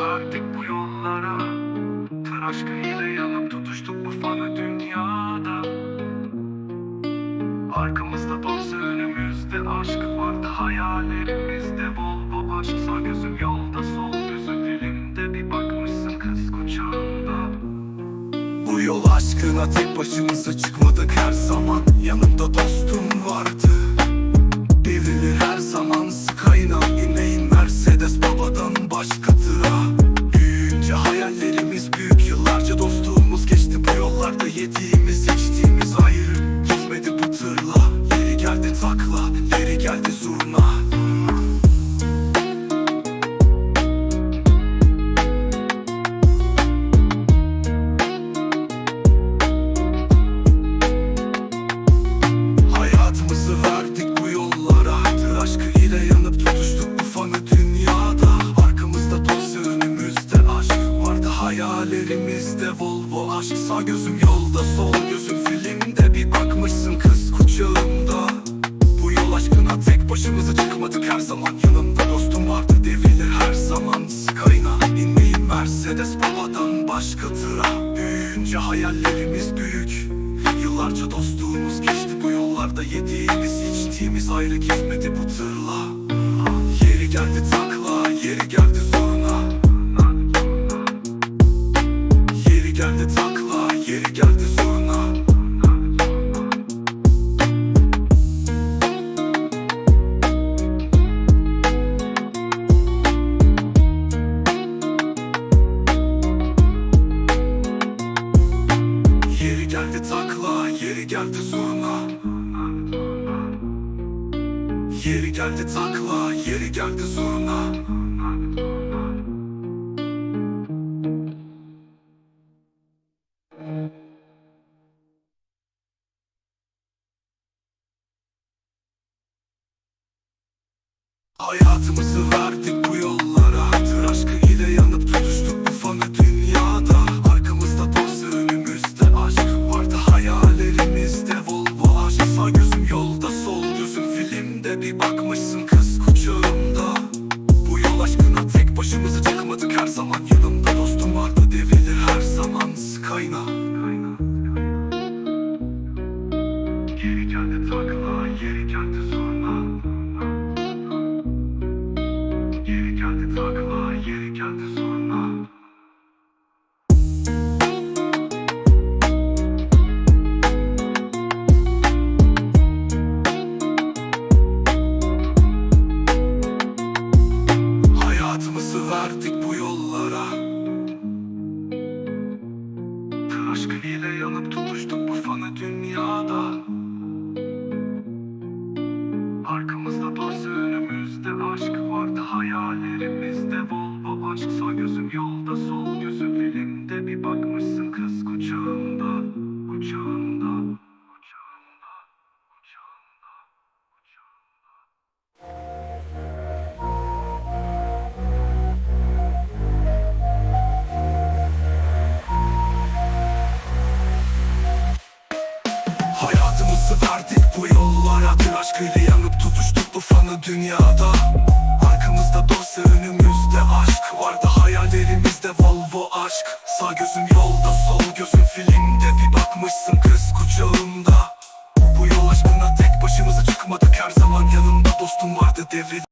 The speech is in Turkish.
verdik bu yollara Tır aşkıyla yanıp tutuştuk bu fanı dünyada. Arkamızda dost önümüzde aşk vardı Hayallerimizde Volvo aşk. Sağ gözüm yolda sol gözüm filmde Bir bakmışsın kız kucağında Bu yol aşkına tek başımıza çıkmadık her zaman. Yanımda dostum vardı Devrilir her zaman Gözüm yolda sol gözüm filmde. Bir bakmışsın kız kucağımda. Bu yol aşkına tek başımıza çıkmadık. Her zaman Yanımda dostum vardı devrilir her zaman. Skyna binmeyin Mercedes babadan başka tıra Büyüyünce hayallerimiz büyük. Yıllarca dostluğumuz geçti bu yollarda Yediğimiz içtiğimiz ayrı gitmedi bu tırla geldi takla, yeri geldi zurna Yeri geldi takla, yeri geldi zurna Hayatımızı verdik takla geldi zurna Geri geldi takla Yeri geldi zurna Hayatımızı verdik bu yollara. Tır aşkı ile yanıp tutuştuk bu fanı dünyada hayallerimizde Volvo aşk sağ gözüm yolda sol gözüm filmde Bir bakmışsın kız kucağımda Kucağımda Kucağımda Kucağımda Kucağımda. Hayatımızı verdik bu yollara. Tır aşkıyla yanıp tutuştuk bu fanı dünyada aşk Sağ gözüm yolda sol gözüm filmde Bir bakmışsın kız kucağımda. Bu yol aşkına tek başımıza çıkmadık. Her zaman Yanımda dostum vardı devri